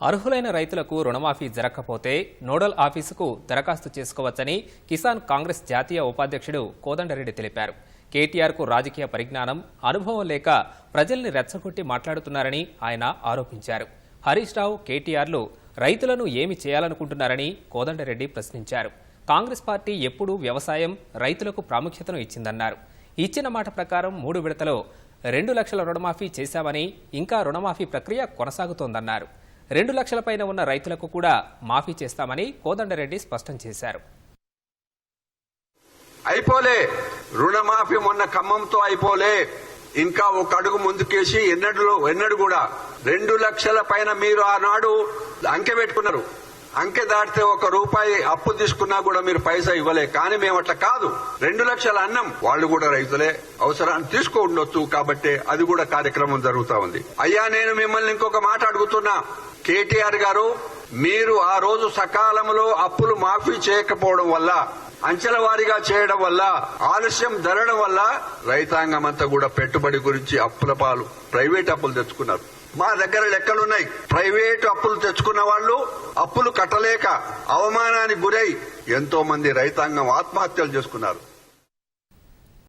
అర్హులైన రైతులకు రుణమాఫీ జరగకపోతే నోడల్ ఆఫీసుకు దరఖాస్తు చేసుకోవచ్చని కిసాన్ కాంగ్రెస్ జాతీయ ఉపాధ్యక్షుడు కోదండరెడ్డి తెలిపారు. కేటీఆర్కు రాజకీయ పరిజ్ఞానం అనుభవం లేక ప్రజల్ని రెచ్చగొట్టి మాట్లాడుతున్నారని ఆయన ఆరోపించారు. హరీష్ రావు కేటీఆర్లు రైతులను ఏమి చేయాలనుకుంటున్నారని కోదండరెడ్డి ప్రశ్నించారు. కాంగ్రెస్ పార్టీ ఎప్పుడూ వ్యవసాయం రైతులకు ప్రాముఖ్యతను ఇచ్చిందన్నారు. ఇచ్చిన మాట ప్రకారం మూడు విడతలో రెండు లక్షల రుణమాఫీ చేశామని ఇంకా రుణమాఫీ ప్రక్రియ కొనసాగుతోందన్నారు. రెండు లక్షల పైన ఉన్న రైతులకు కూడా మాఫీ చేస్తామని కోదండరెడ్డి స్పష్టం చేశారు. అయిపోలే. రుణమాఫీ మొన్న ఖమ్మంతో అయిపోలే. ఇంకా ఒక అడుగు ముందుకేసి ఎన్నడూ ఎన్నడు కూడా. రెండు లక్షల పైన మీరు ఆనాడు అంకె పెట్టుకున్నారు. అంకె దాటితే ఒక రూపాయి అప్పు తీసుకున్నా కూడా మీరు పైసా ఇవ్వలే. కానీ మేము అట్లా కాదు. రెండు లక్షల అన్నం వాళ్ళు కూడా రైతులే. అవసరాన్ని తీసుకో ఉండొచ్చు కాబట్టి అది కూడా కార్యక్రమం జరుగుతా ఉంది. అయ్యా నేను మిమ్మల్ని ఇంకొక మాట అడుగుతున్నా. కేటీఆర్ గారు మీరు ఆ రోజు సకాలంలో అప్పులు మాఫీ చేయకపోవడం వల్ల అంచెల వారీగా చేయడం వల్ల ఆలస్యం జరగడం వల్ల రైతాంగం అంతా కూడా పెట్టుబడి గురించి అప్పుల పాలు ప్రైవేట్ అప్పులు తెచ్చుకున్నారు. మా దగ్గర లెక్కలున్నాయి. ప్రైవేట్ అప్పులు తెచ్చుకున్న వాళ్ళు అప్పులు కట్టలేక అవమానానికి గురై ఎంతో మంది రైతాంగం ఆత్మహత్యలు చేసుకున్నారు.